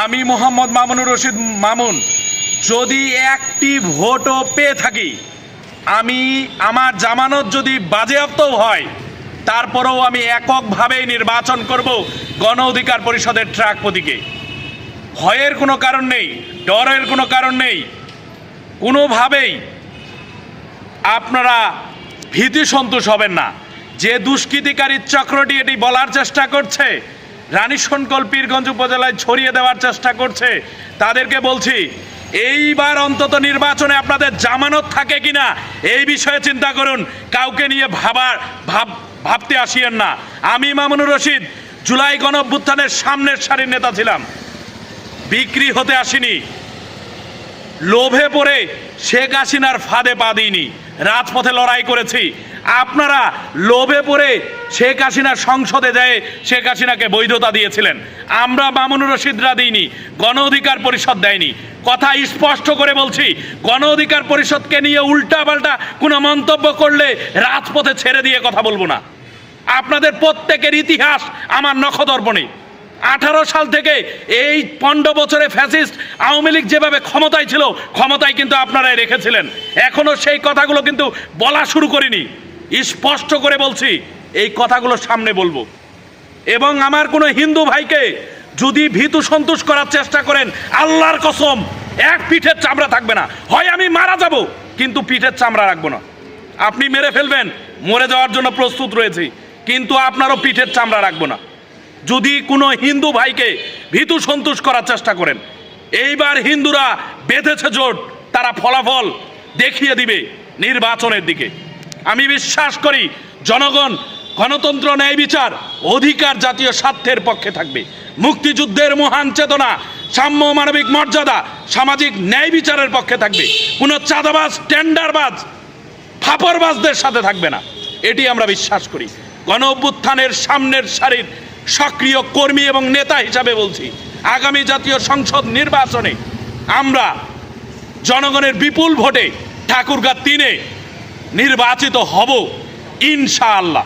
আমি মোহাম্মদ মামুনুর রশিদ মামুন। যদি একটি ভোটও পেয়ে থাকি, আমি আমার জামানত যদি বাজেয়াপ্তও হয়, তারপরেও আমি এককভাবেই নির্বাচন করব গণ অধিকার পরিষদের ট্রাক প্রতীকে ভয়ের কোনো কারণ নেই, ডরের কোনো কারণ নেই। কোনোভাবেই আপনারা ভীতি সন্তোষ হবেন না। যে দুষ্কৃতিকারী চক্রটি এটি বলার চেষ্টা করছে রানী শনকল পীরগঞ্জ উপজেলায় ছড়িয়ে দেওয়ার চেষ্টা করছে। তাদেরকে বলছি, এইবার অন্তত নির্বাচনে আপনাদের জামানত থাকে কিনা, এই বিষয়ে চিন্তা করুন। কাউকে নিয়ে ভাবার, ভাব, ভাবতে আসিয়েন না। আমি মামুনুর রশিদ, জুলাই গণঅভ্যুত্থানের সামনের সারির নেতা ছিলাম। বিক্রি হতে আসিনি। লোভে পড়ে শেখ হাসিনার ফাঁদে পা দিইনি। রাজপথে লড়াই করেছি। আপনারা লোভে পড়ে শেখ হাসিনার সংসদে যায় শেখ হাসিনাকে বৈধতা দিয়েছিলেন। আমরা মামুনুর রশিদরা দিইনি, গণ অধিকার পরিষদ দেয়নি। কথা স্পষ্ট করে বলছি, গণ অধিকার পরিষদকে নিয়ে উল্টা পাল্টা কোনো মন্তব্য করলে রাজপথে ছেড়ে দিয়ে কথা বলব না। আপনাদের প্রত্যেকের ইতিহাস আমার নখদর্পণে। আঠারো সাল থেকে এই পনেরো বছরে ফ্যাসিস্ট আওয়ামী লীগ যেভাবে ক্ষমতায় ছিল, ক্ষমতায় কিন্তু আপনারাই রেখেছিলেন। এখনও সেই কথাগুলো কিন্তু বলা শুরু করিনি। স্পষ্ট করে বলছি, এই কথাগুলো সামনে বলব। এবং আমার কোনো হিন্দু ভাইকে যদি ভীতু সন্তোষ করার চেষ্টা করেন, আল্লাহর কসম, এক পিঠের চামড়া থাকবে না। হয় আমি মারা যাব, কিন্তু পিঠের চামড়া রাখব না। আপনি মেরে ফেলবেন, মরে যাওয়ার জন্য প্রস্তুত রয়েছি, কিন্তু আপনারও পিঠের চামড়া রাখব না। যদি কোনো হিন্দু ভাইকে ভীতু সন্তোষ করার চেষ্টা করেন, এইবার হিন্দুরা বেঁধেছে জোট, তারা ফলাফল দেখিয়ে দিবে নির্বাচনের দিকে। আমি বিশ্বাস করি জনগণ, গণতন্ত্র, ন্যায় বিচার অধিকার জাতীয় স্বার্থের পক্ষে থাকবে। মুক্তিযুদ্ধের মহান চেতনা, সাম্য মানবিক মর্যাদা, সামাজিক ন্যায় বিচারের পক্ষে থাকবে। কোনো চাঁদাবাজ, টেন্ডারবাজ, ফাপরবাজদের সাথে থাকবে না। এটি আমরা বিশ্বাস করি। গণ অভ্যুত্থানের সামনের সারির সক্রিয় কর্মী এবং নেতা হিসাবে বলছি। আগামী জাতীয় সংসদ নির্বাচনে আমরা জনগণের বিপুল ভোটে ঠাকুরগা তিনে নির্বাচিত হব, ইনশাআল্লাহ।